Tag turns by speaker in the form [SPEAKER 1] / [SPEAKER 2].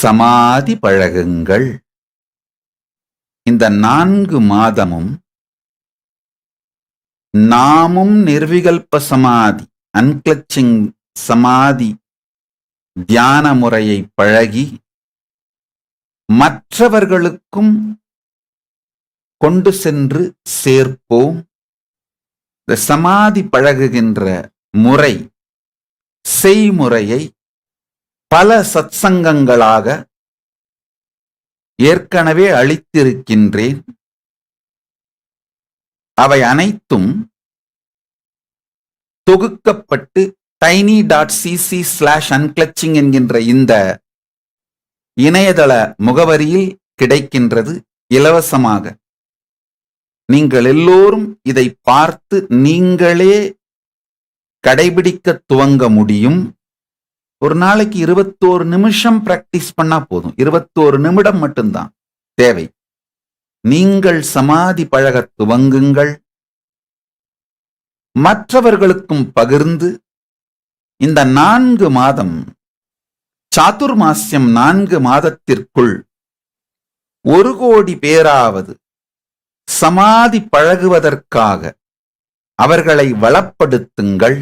[SPEAKER 1] சமாதி பழகுங்கள். இந்த நான்கு மாதமும் நாமும் நிர்விகல்ப சமாதி அன்கிளச்சிங் சமாதி தியான முறையை பழகி மற்றவர்களுக்கும் கொண்டு சென்று சேர்ப்போம். இந்த சமாதி பழகுகின்ற முறை செய்முறையை பல சத்சங்கங்களாக ஏற்கனவே அளித்திருக்கின்றேன். அவை அனைத்தும் தொகுக்கப்பட்டு tiny dot CC slash unclutching என்கின்ற இந்த இணையதள முகவரியில் கிடைக்கின்றது இலவசமாக. நீங்கள் எல்லோரும் இதை பார்த்து நீங்களே கடைபிடிக்க துவங்க முடியும். ஒரு நாளைக்கு இருபத்தோரு நிமிஷம் பிராக்டிஸ் பண்ணா போதும். இருபத்தோரு நிமிடம் மட்டும்தான். தேவை. நீங்கள் சமாதி பழக துவங்குங்கள். மற்றவர்களுக்கும் பகிர்ந்து இந்த நான்கு மாதம் சாதுர்மாசியம் நான்கு மாதத்திற்குள் ஒரு கோடி பேராவது சமாதி பழகுவதற்காக அவர்களை வளப்படுத்துங்கள்.